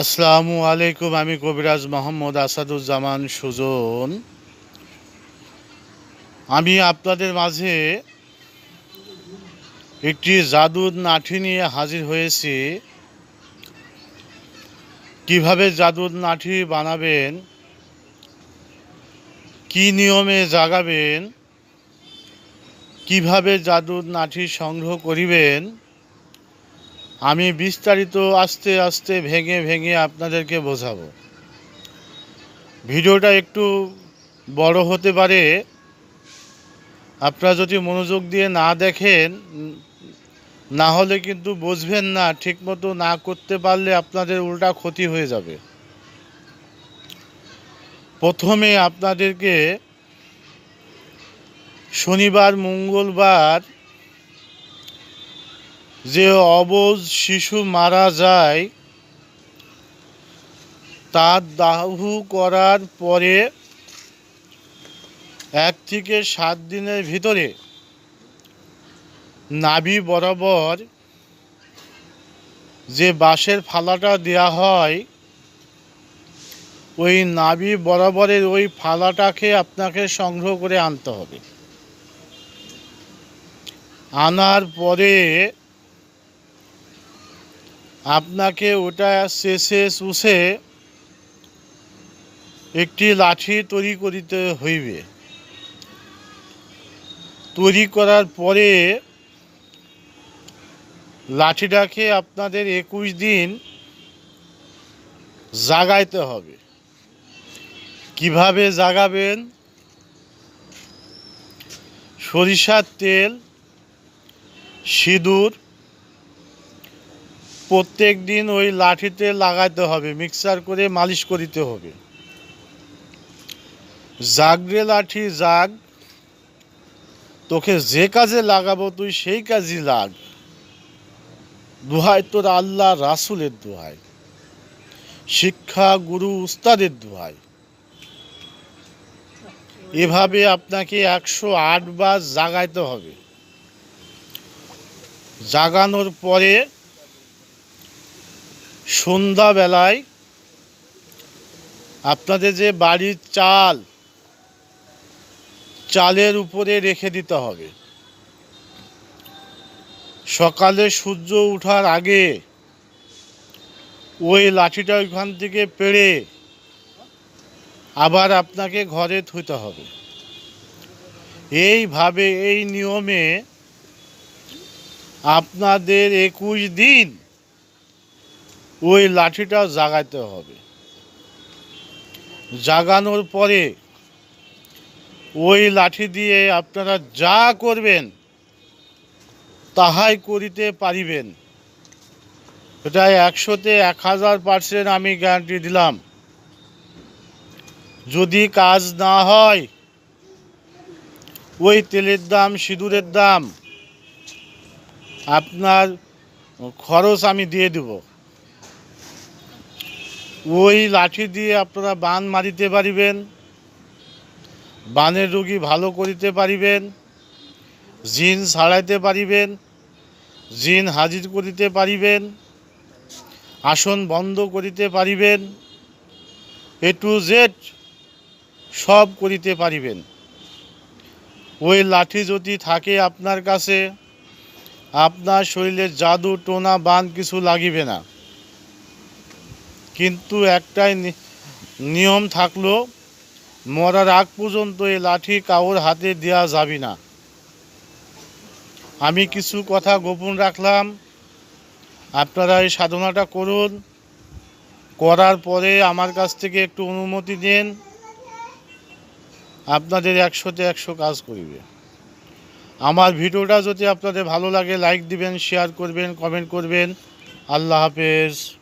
আসসালামু আলাইকুম, আমি কবিরাজ মোহাম্মদ আসাদুজ্জামান সুজন। আমি আপনাদের মাঝে একটি জাদুর নাঠি নিয়ে হাজির হয়েছি। কীভাবে জাদুর নাঠি বানাবেন? কি নিয়মে জাগাবেন? কীভাবে জাদুর নাঠি সংগ্রহ করিবেন? আমি বিস্তারিত আস্তে আস্তে ভেঙে ভেঙে আপনাদেরকে বোঝাবো। ভিডিওটা একটু বড় হতে পারে। আপনারা যদি মনোযোগ দিয়ে না দেখেন, না হলে কিন্তু বুঝবেন না, ঠিকমতো না করতে পারলে আপনাদের উল্টা ক্ষতি হয়ে যাবে। প্রথমে আপনাদেরকে শনিবার, মঙ্গলবার যে অবজ শিশু মারা যায়, তার দাহু করার পরে এক থেকে সাত দিনের ভিতরে নাভি বরাবর যে বাঁশের ফালাটা দেয়া হয়, ওই নাভি বরাবরের ওই ফালাটাকে আপনাকে সংগ্রহ করে আনতে হবে। আনার পরে আপনাকে ওটা শেষে শুষে একটি লাঠি তৈরি করিতে হইবে। তৈরি করার পরে লাঠিটাকে আপনাদের একুশ দিন জাগাইতে হবে। কীভাবে জাগাবেন? সরিষার তেল, সিঁদুর প্রত্যেক দিন ওই লাঠিতে লাগাইতে হবে, মিক্সার করে মালিশ করিতে হবে। জাগরে লাঠি জাগ তোকে যে কাজে লাগাবো তুই সেই কাজই লাগ। দুহাই তোর আল্লাহ রাসুলের দোহাই। শিক্ষা, গুরু, উস্তাদের দোহাই। এভাবে আপনাকে একশো আট বার জাগাইতে হবে। জাগানোর পরে সন্ধ্যাবেলায় আপনাদের যে বাড়ির চাল, চালের উপরে রেখে দিতে হবে। সকালে সূর্য ওঠার আগে ওই লাঠিটা ওইখান থেকে পেড়ে আবার আপনাকে ঘরে থুতে হবে। এইভাবে, এই নিয়মে আপনাদের একুশ দিন ওই লাঠিটা জাগাইতে হবে। জাগানোর পরে ওই লাঠি দিয়ে আপনারা যা করবেন, তাহাই করিতে পারিবেন। এটা একশোতে এক হাজার পার্সেন্ট আমি গ্যারান্টি দিলাম। যদি কাজ না হয়, ওই তেলের দাম, সিঁদুরের দাম, আপনার খরচ আমি দিয়ে দেবো। ওই লাঠি দিয়ে আপনারা বান মারিতে পারিবেন, বানের রোগী ভালো করিতে পারিবেন, জিন ছাড়াইতে পারিবেন, জিন হাজির করিতে পারিবেন, আসন বন্ধ করিতে পারিবেন, এ টু জেড সব করিতে পারিবেন। ওই লাঠি যদি থাকে আপনার কাছে, আপনার শরীরে জাদু, টোনা, বান কিছু লাগিবে না। কিন্তু একটাই নিয়ম থাকল, মরার আগ পর্যন্ত এই লাঠি কাউর হাতে দেওয়া যাবে না। আমি কিছু কথা গোপন রাখলাম। আপনারা এই সাধনাটা করুন। করার পরে আমার কাছ থেকে একটু অনুমতি দিন আপনাদের একশোতে একশো কাজ করিবে। আমার ভিডিওটা যদি আপনাদের ভালো লাগে লাইক দিবেন শেয়ার করবেন কমেন্ট করবেন। আল্লাহ হাফেজ।